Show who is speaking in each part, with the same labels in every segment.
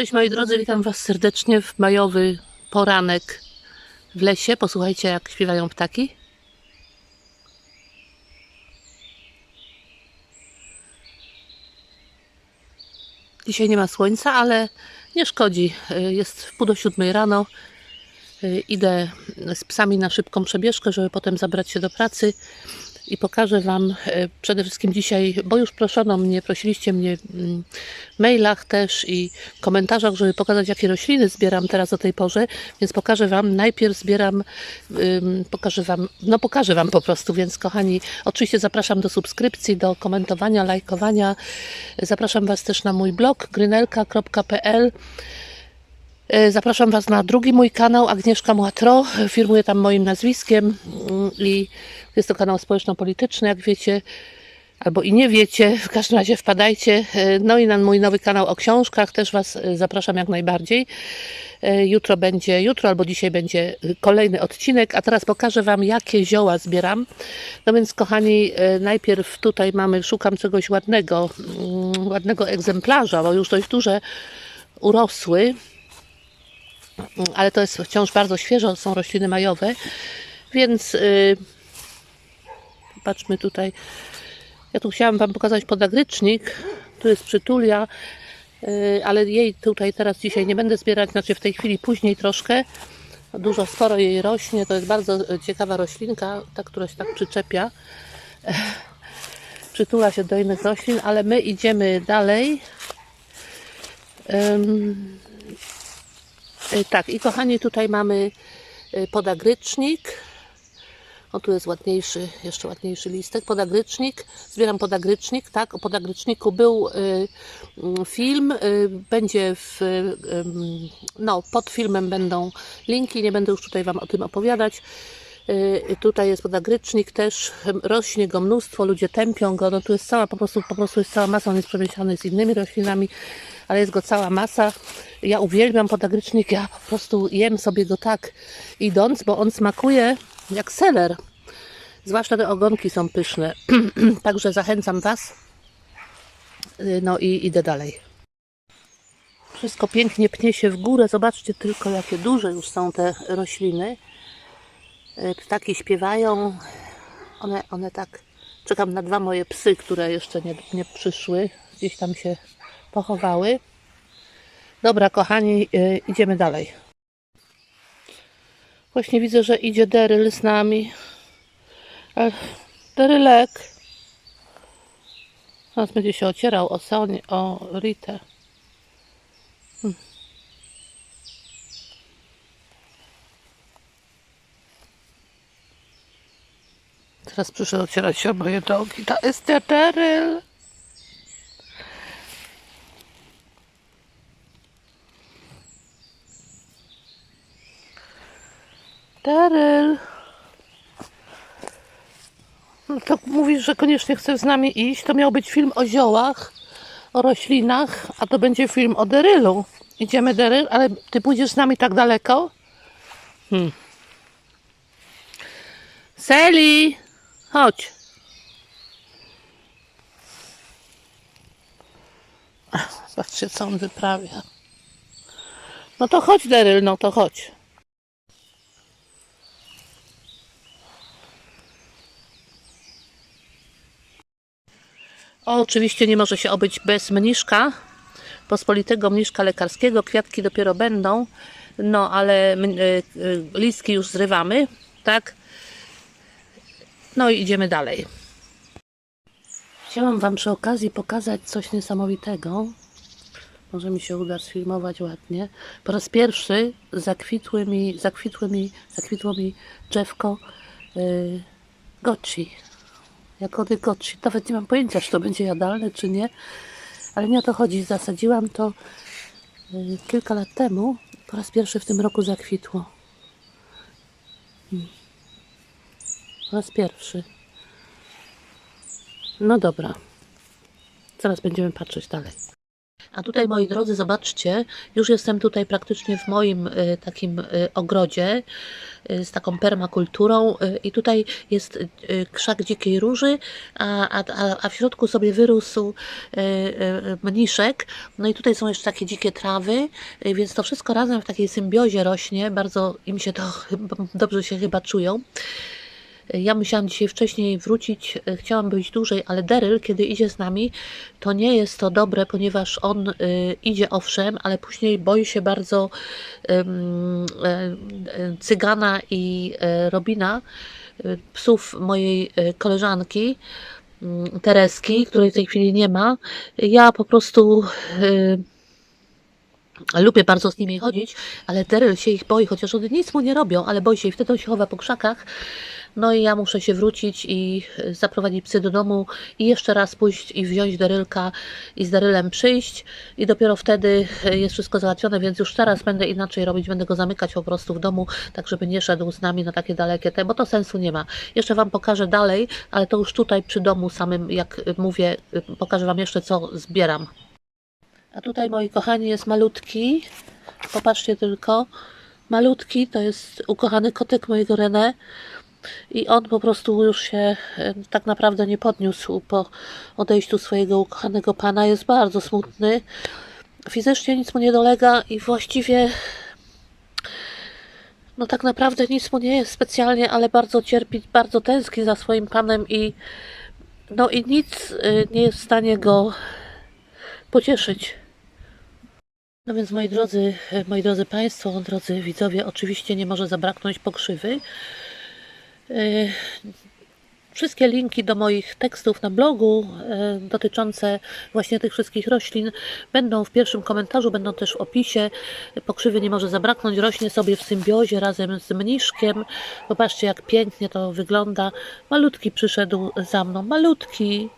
Speaker 1: Cześć moi drodzy, witam Was serdecznie w majowy poranek w lesie. Posłuchajcie, jak śpiewają ptaki. Dzisiaj nie ma słońca, ale nie szkodzi. Y, Jest w pół do siódmej rano. Y, Idę z psami na szybką przebieżkę, żeby potem zabrać się do pracy i pokażę Wam e, przede wszystkim dzisiaj, bo już proszono mnie, prosiliście mnie mm, w mailach też i komentarzach, żeby pokazać, jakie rośliny zbieram teraz o tej porze, więc pokażę Wam, najpierw zbieram, pokażę Wam, no pokażę Wam po prostu, więc kochani, oczywiście zapraszam do subskrypcji, do komentowania, lajkowania, zapraszam Was też na mój blog grynelka.pl Zapraszam Was na drugi mój kanał, Agnieszka Młatro. Firmuję tam moim nazwiskiem mm, i jest to kanał społeczno-polityczny, jak wiecie, albo i nie wiecie. W każdym razie wpadajcie. E, No i na mój nowy kanał o książkach też Was e, zapraszam jak najbardziej. E, Jutro będzie, jutro albo dzisiaj będzie e, kolejny odcinek, a teraz pokażę Wam, jakie zioła zbieram. No więc, kochani, e, najpierw tutaj mamy, szukam czegoś ładnego, mm, ładnego egzemplarza, bo już dość duże urosły ale to jest wciąż bardzo świeżo, są rośliny majowe, więc yy, patrzmy tutaj. Ja tu chciałam Wam pokazać podagrycznik, tu jest przytulia, yy, ale jej tutaj teraz dzisiaj nie będę zbierać, znaczy w tej chwili później troszkę. Dużo, sporo jej rośnie, to jest bardzo ciekawa roślinka, ta, która się tak przyczepia. Przytula się do innych roślin, ale my idziemy dalej. Ym, Y, Tak, i kochani, tutaj mamy y, podagrycznik. O, tu jest ładniejszy, jeszcze ładniejszy listek. Podagrycznik. Zbieram podagrycznik, tak. O podagryczniku był mm, film. Będzie w, no, pod filmem będą linki. Nie będę już tutaj Wam o tym opowiadać. Y, Tutaj jest podagrycznik też, rośnie go mnóstwo, ludzie tępią go, no tu jest cała, po prostu, po prostu jest cała masa, on jest przemieszany z innymi roślinami, ale jest go cała masa. Ja uwielbiam podagrycznik, ja po prostu jem sobie go tak idąc, bo on smakuje jak seler. Zwłaszcza te ogonki są pyszne. Także zachęcam Was. Y, No i idę dalej. Wszystko pięknie pnie się w górę. Zobaczcie tylko, jakie duże już są te rośliny. Y, Ptaki śpiewają. One, one tak. Czekam na dwa moje psy, które jeszcze nie, nie przyszły. Gdzieś tam się pochowały. Dobra, kochani, y, idziemy dalej. Właśnie widzę, że idzie Deryl z nami. E, Derylek. Teraz będzie się ocierał o Sonię, o Ritę. Teraz przyszedł ocierać się moje nogi. To jest Deryl. Daryl. No to mówisz, że koniecznie chcesz z nami iść. To miał być film o ziołach, o roślinach, a to będzie film o Derylu. Idziemy, Deryl, ale ty pójdziesz z nami tak daleko? Hmm. Seli! Chodź. Zobaczcie, co on wyprawia. No to chodź, Deryl, no to chodź. O, oczywiście nie może się obyć bez mniszka, pospolitego mniszka lekarskiego. Kwiatki dopiero będą, no ale y, y, listki już zrywamy, tak? No i idziemy dalej. Chciałam Wam przy okazji pokazać coś niesamowitego. Może mi się uda sfilmować ładnie. Po raz pierwszy zakwitły mi, zakwitły mi, zakwitło mi drzewko yy, goci jagody goci. Nawet nie mam pojęcia, czy to będzie jadalne, czy nie. Ale nie o to chodzi. Zasadziłam to y, kilka lat temu. Po raz pierwszy w tym roku zakwitło. Hmm. Po raz pierwszy. No dobra. Zaraz będziemy patrzeć dalej. A tutaj, moi drodzy, zobaczcie, już jestem tutaj praktycznie w moim y, takim y, ogrodzie y, z taką permakulturą i tutaj jest krzak dzikiej róży, a, a, a- w środku sobie wyrósł mniszek. No i tutaj są jeszcze takie dzikie trawy, więc to wszystko razem w takiej symbiozie rośnie. Bardzo im się to dobrze się chyba czują. Ja musiałam dzisiaj wcześniej wrócić, e, chciałam być dłużej, ale Daryl, kiedy idzie z nami, to nie jest to dobre, ponieważ on y, idzie owszem, ale później boi się bardzo e, e, cygana i Robina, y, psów mojej koleżanki. mm, Tereski, której w tej chwili nie ma. Ja po prostu y, Lubię bardzo z nimi chodzić, ale Daryl się ich boi, chociaż one nic mu nie robią, ale boi się i wtedy on się chowa po krzakach. No i ja muszę się wrócić i e, zaprowadzić psy do domu i jeszcze raz pójść i wziąć Darylka i z Darylem przyjść i dopiero wtedy e, jest wszystko załatwione, więc już teraz będę inaczej robić, będę go zamykać po prostu w domu, tak żeby nie szedł z nami na takie dalekie te, bo to sensu nie ma. Jeszcze Wam pokażę dalej, ale to już tutaj przy domu samym, jak mówię, e, pokażę Wam jeszcze co zbieram. A tutaj, moi kochani, jest malutki. Popatrzcie tylko. Malutki to jest ukochany kotek mojego René. I on po prostu już się e, tak naprawdę nie podniósł po odejściu swojego ukochanego pana. Jest bardzo smutny. Fizycznie nic mu nie dolega i właściwie no tak naprawdę nic mu nie jest specjalnie, ale bardzo cierpi, bardzo tęskni za swoim panem i no i nic y, nie jest w stanie go pocieszyć. No więc moi drodzy, moi drodzy Państwo, drodzy widzowie, oczywiście nie może zabraknąć pokrzywy. E, Wszystkie linki do moich tekstów na blogu e, dotyczące właśnie tych wszystkich roślin będą w pierwszym komentarzu, będą też w opisie. Pokrzywy nie może zabraknąć, rośnie sobie w symbiozie razem z mniszkiem. Popatrzcie jak pięknie to wygląda. Malutki przyszedł za mną, malutki.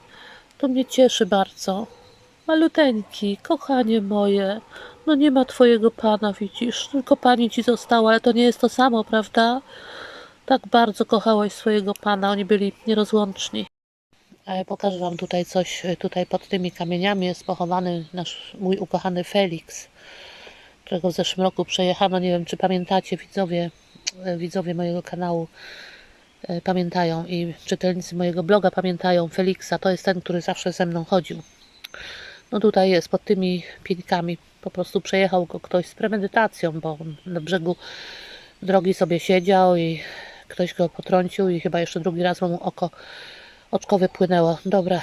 Speaker 1: To mnie cieszy bardzo. Maluteńki, kochanie moje, no nie ma twojego pana, widzisz, tylko pani ci została, ale to nie jest to samo, prawda? Tak bardzo kochałaś swojego pana, oni byli nierozłączni. Pokażę wam tutaj coś, tutaj pod tymi kamieniami jest pochowany nasz, mój ukochany Felix, którego w zeszłym roku przejechano, nie wiem czy pamiętacie, widzowie, widzowie mojego kanału e, pamiętają i czytelnicy mojego bloga pamiętają Felixa, to jest ten, który zawsze ze mną chodził. No tutaj jest pod tymi pieńkami. Po prostu przejechał go ktoś z premedytacją, bo na brzegu drogi sobie siedział i ktoś go potrącił i chyba jeszcze drugi raz mu oko oczko wypłynęło. Dobra.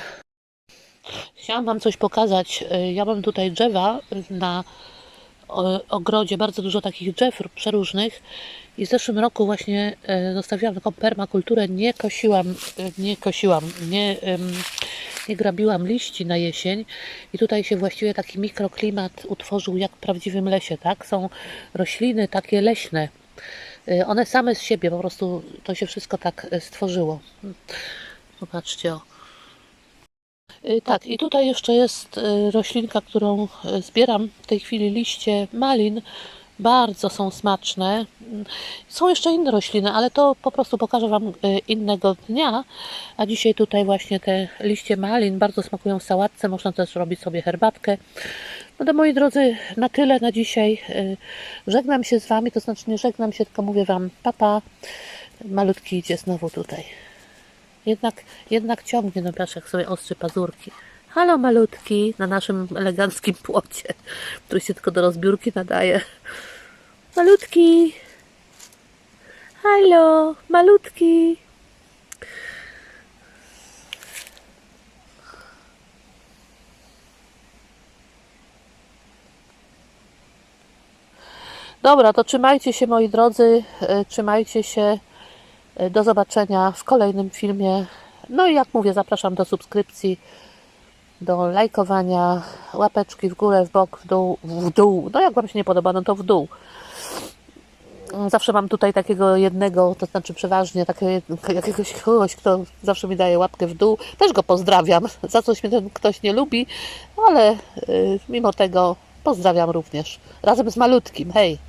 Speaker 1: Chciałam Wam coś pokazać. Ja mam tutaj drzewa na ogrodzie, bardzo dużo takich drzew przeróżnych i w zeszłym roku właśnie e, zostawiłam taką permakulturę, nie kosiłam, e, nie kosiłam, nie, nie grabiłam liści na jesień i tutaj się właściwie taki mikroklimat utworzył jak w prawdziwym lesie, tak? Są rośliny takie leśne. E, One same z siebie, po prostu to się wszystko tak stworzyło. Popatrzcie, o. Y, Tak, i tutaj jeszcze jest y, roślinka, którą y, zbieram w tej chwili liście malin. Bardzo są smaczne. Mm, Są jeszcze inne rośliny, ale to po prostu pokażę Wam innego dnia. A dzisiaj tutaj właśnie te liście malin bardzo smakują w sałatce. Można też robić sobie herbatkę. No to moi drodzy, na tyle na dzisiaj. Żegnam się z Wami, to znaczy nie żegnam się, tylko mówię Wam papa. Malutki idzie znowu tutaj. Jednak, jednak ciągnie na jak sobie ostrzy pazurki. Halo malutki, na naszym eleganckim płocie, który się tylko do rozbiórki nadaje. Malutki. Halo, malutki. Dobra, to trzymajcie się moi drodzy, e, trzymajcie się. E, Do zobaczenia w kolejnym filmie. No i jak mówię, zapraszam do subskrypcji, do lajkowania, łapeczki w górę, w bok, w dół, w dół. No jak Wam się nie podoba, no to w dół. Zawsze mam tutaj takiego jednego, to znaczy przeważnie takiego jakiegoś kogoś, kto zawsze mi daje łapkę w dół. Też go pozdrawiam. Za coś mnie ten ktoś nie lubi, ale y, mimo tego pozdrawiam również. Razem z malutkim. Hej!